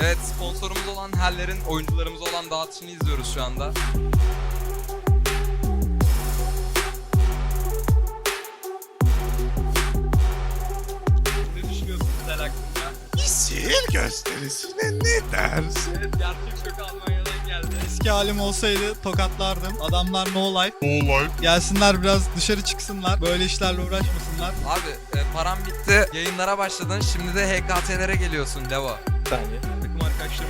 Evet sponsorumuz olan Heller'in oyuncularımız olan dağıtışını izliyoruz şu anda. Ne düşünüyorsunuz Hel hakkında? İsil gösterisine ne dersin? Evet gerçek şok Almanya'dan geldi. Eski halim olsaydı tokatlardım. Adamlar no life. Olay. Gelsinler biraz dışarı çıksınlar. Böyle işlerle uğraşmasınlar. Abi e, param bitti. Yayınlara başladın. Şimdi de HKT'lere geliyorsun Levo. saniye.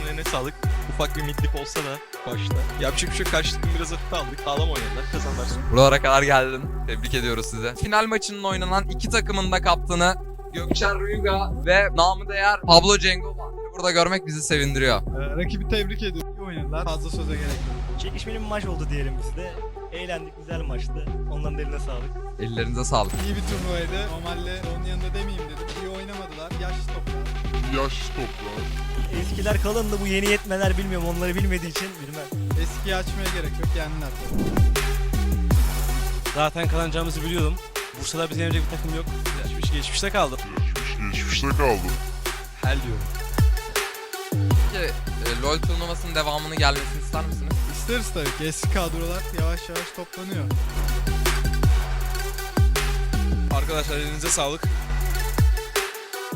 Eline sağlık. Ufak bir midlip olsa da başta. Yapacak bir şey takım biraz hafife aldık. Sağlam oynadılar. Kazandılar. Buralara kadar geldin. Tebrik ediyoruz size. Final maçının oynanan iki takımın da kaptanı Gökçer Rüyga ve namı değer Pablo Cengo var. Burada görmek bizi sevindiriyor. Ee, rakibi tebrik ediyorum. İyi oynadılar. Fazla söze gerek yok. Çekişmeli bir maç oldu diyelim biz de. Eğlendik, güzel maçtı. Onların eline sağlık. Ellerinize sağlık. İyi bir turnuvaydı. Normalde onun yanında demeyeyim dedim. İyi oynamadılar. Yaş toplar. Yaş toprağı. Eskiler kalındı, bu yeni yetmeler bilmiyorum. Onları bilmediği için bilmem. Eskiyi açmaya gerek yok. Yendiler. Zaten kazanacağımızı biliyordum. Bursa'da bize yenecek bir takım yok. Geçmiş geçmişte kaldı. Geçmiş geçmişte kaldı. Hel diyorum. Peki e, LoL turnuvasının devamını gelmesini ister misiniz? İsteriz tabii ki. Eski kadrolar yavaş yavaş toplanıyor. Arkadaşlar elinize sağlık.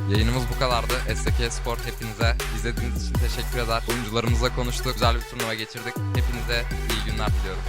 Yayınımız bu kadardı. SK Spor hepinize izlediğiniz için teşekkür eder. Oyuncularımızla konuştuk. Güzel bir turnuva geçirdik. Hepinize iyi günler diliyorum.